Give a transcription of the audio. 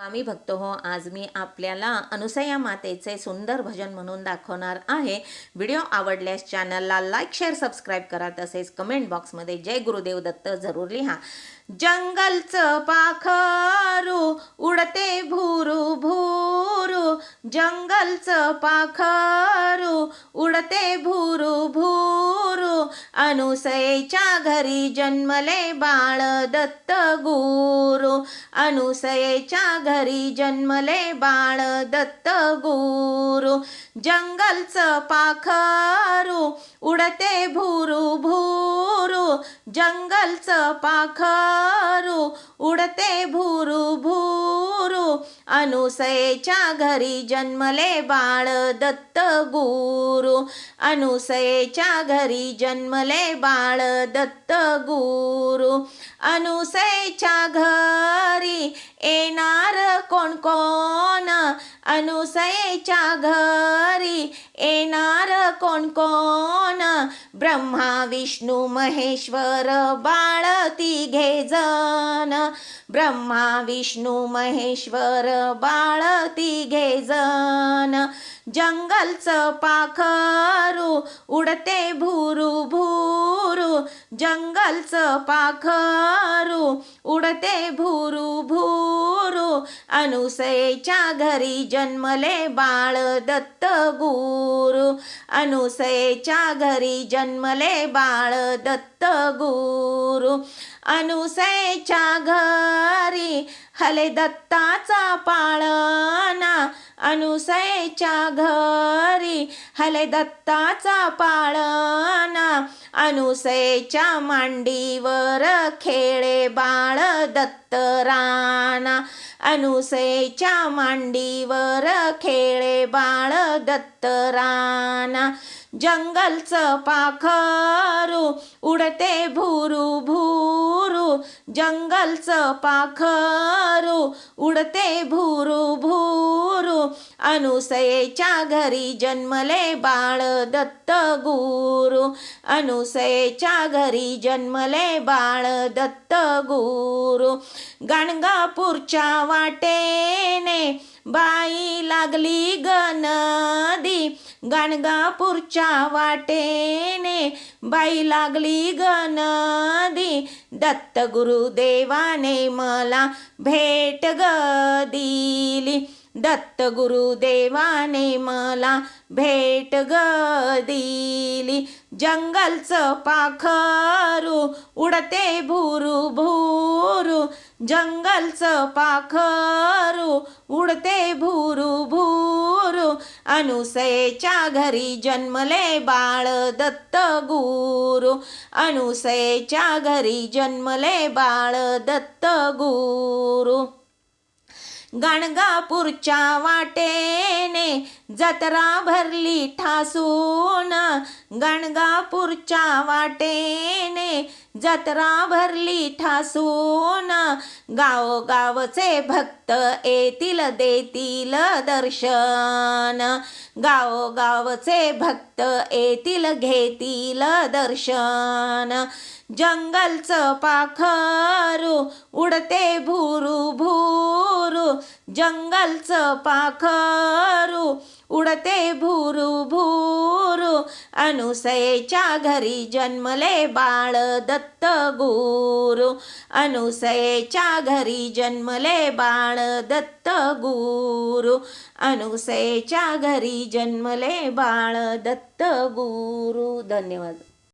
स्वामी भक्त हो आज मी आपल्याला अनुसया मातेचे सुंदर भजन म्हणून दाखवणार आहे. व्हिडिओ आवडल्यास चॅनलला लाईक शेअर सबस्क्राईब करा तसेच कमेंट बॉक्समध्ये जय गुरुदेव दत्त जरूर लिहा. जंगलचं पाखरू उडते भू जंगलचं पाखरू उडते भूरू भूरू. अनुसयेच्या घरी जन्मले बाळ दत्त गुरु. अनुसयेच्या घरी जन्मले बाळ दत्त गुरु. जंगलचं पाखरू उडते भूरू भूरू. जंगलचं पाखरू उडते भूरू भूरू. अनुसयेच्या घरी जन्मले बाळ दत्त गुरु. अनुसयेच्या घरी जन्मले बाळ दत्त गुरु. अनुसयेच्या घरी येणार कोण कोण? अनुसयेच्या घरी येणार कोण कोण? ब्रह्मा विष्णू महेश्वर बाळ तिघे जण. ब्रह्मा विष्णू महेश्वर बाळ तिघे जन जंगलचं पाखरू उडते भूरू भूरू. जंगलचं पाखरू उडते भूरू भूरू. अनुसयेच्या घरी जन्मले बाळ दत्त गुरु. अनुसयेच्या घरी जन्मले बाळ दत्त गुरु. अनुसयेच्या घरी हले दत्ताचा पाळणा. अनुसयेच्या घरी हले दत्ताचा पाळणा. अनुसयेच्या मांडीवर खेळे बाळ दत्त राणा अनुसयेच्या मांडीवर खेळे बाळ दत्त राणा जंगलचं पाखरू उडते भूरू भूरू. जंगलचं पाखरू उडते भूरू भूरू. अनुसयेच्या घरी जन्मले बाळ दत्त गुरु. अनुसयेच्या घरी जन्मले बाळ दत्त गुरु. गाणगापूरच्या वाटेने बाई लागली गनदी गाणगापूरच्या वाटेने बाई लागली ग नदी. दत्त गुरुदेवाने मला भेट ग दिली. दत्त गुरुदेवाने मला भेट ग दिली जंगलचं पाखरू उडते भूरू भूरू. जंगलचं पाखरू उडते भूरू भूरू. अनुसयेच्या घरी जन्मले बाळ दत्त गुरु. अनुसयेच्या घरी जन्मले बाळ दत्त गुरु. गणगापूरच्या वाटेने जत्रा भरली ठासून. गणगापूरच्या वाटेने जत्रा भरली ठासून. गावोगावचे भक्त येतील देतील दर्शन. गावोगावचे भक्त येतील घेतील दर्शन. जंगलचं पाखरू उडते भूरू भूर जंगलचं पाखरू उडते भुरू भुरू. अनुसयेच्या घरी जन्मले बाळ दत्त गुरु. अनुसयेच्या घरी जन्मले बाळ दत्त गुरु. अनुसयेच्या घरी जन्मले बाळ दत्त गुरु. धन्यवाद.